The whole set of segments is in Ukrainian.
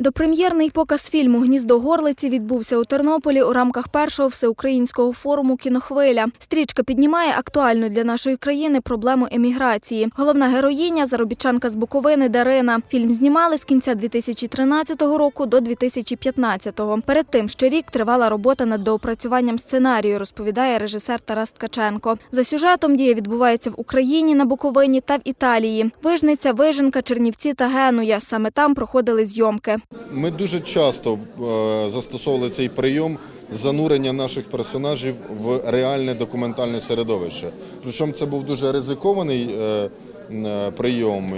Допрем'єрний показ фільму Гніздо горлиці відбувся у Тернополі у рамках першого всеукраїнського форуму Кінохвиля. Стрічка піднімає актуальну для нашої країни проблему еміграції. Головна героїня заробітчанка з Буковини Дарина. Фільм знімали з кінця 2013 року до 2015-го. Перед тим ще рік тривала робота над доопрацюванням сценарію, розповідає режисер Тарас Ткаченко. За сюжетом дія відбувається в Україні на Буковині та в Італії. Вижниця, Виженка, Чернівці та Генуя. Саме там проходили зйомки. Ми дуже часто е, застосовували цей прийом занурення наших персонажів в реальне документальне середовище. Причому це був дуже ризикований е, е, прийом,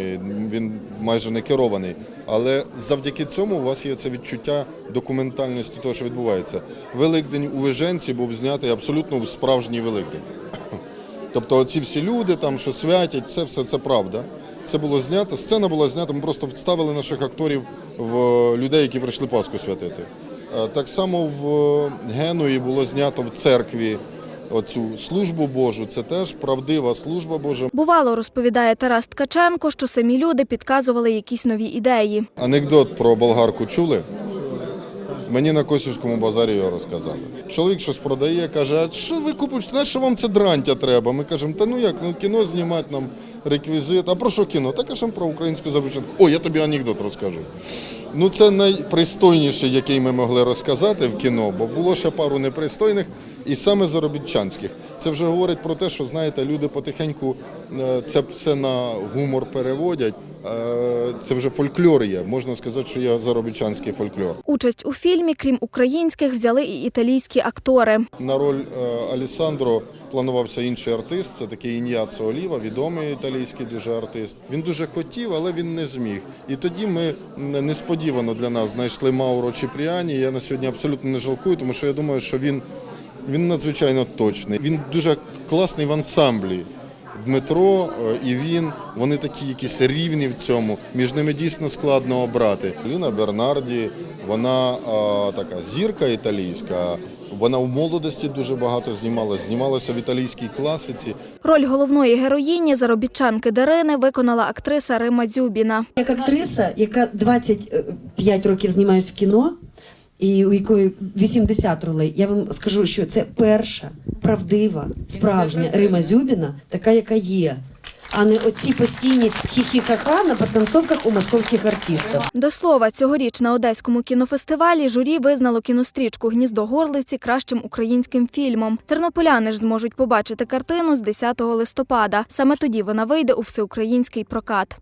він майже не керований. Але завдяки цьому у вас є це відчуття документальності того, що відбувається. Великдень у Виженці був знятий абсолютно в справжній Великдень. Тобто оці всі люди, там, що святять, це все це правда. Це було знято. Сцена була знята. Ми просто вставили наших акторів в людей, які прийшли Пасху святити. Е, Так само в Генуї було знято в церкві оцю службу Божу. Це теж правдива служба Божа. Бувало, розповідає Тарас Ткаченко, що самі люди підказували якісь нові ідеї. Анекдот про болгарку чули? Мені на Косівському базарі його розказали. Чоловік щось продає, каже, а що ви купуєте? На що вам це дрантя треба? Ми кажемо, та ну як, ну кіно знімати нам реквізит. А про що кіно? Та кажемо про українську заробітчанку. О, я тобі анекдот розкажу. Ну це найпристойніше, який ми могли розказати в кіно, бо було ще пару непристойних, і саме заробітчанських. Це вже говорить про те, що знаєте, люди потихеньку е, це все на гумор переводять. Е, Це вже фольклор є. Можна сказати, що є заробітчанський фольклор. Участь у фільмі, крім українських, взяли і італійські актори. На роль е, Алісандро планувався інший артист. Це такий Іньяцо Оліва, відомий італійський дуже артист. Він дуже хотів, але він не зміг. І тоді ми несподівано для нас знайшли Мауро Чіпріані. Я на сьогодні абсолютно не жалкую, тому що я думаю, що він, він надзвичайно точний. Він дуже класний в ансамблі. Дмитро е, і він, вони такі якісь рівні в цьому. Між ними дійсно складно обрати. Ліна Бернарді, вона е, така зірка італійська. Вона в молодості дуже багато знімалася, знімалася в італійській класиці. Роль головної героїні заробітчанки Дарини виконала актриса Рима Дзюбіна. Як актриса, яка 25 років знімаюсь в кіно, і у якої 80 ролей, я вам скажу, що це перша правдива, справжня Рима Зюбіна, така, яка є. А не оці постійні хі-хі-ха-ха на підтанцовках у московських артистів. До слова, цьогоріч на Одеському кінофестивалі журі визнало кінострічку Гніздо горлиці кращим українським фільмом. Тернополяни ж зможуть побачити картину з 10 листопада. Саме тоді вона вийде у всеукраїнський прокат.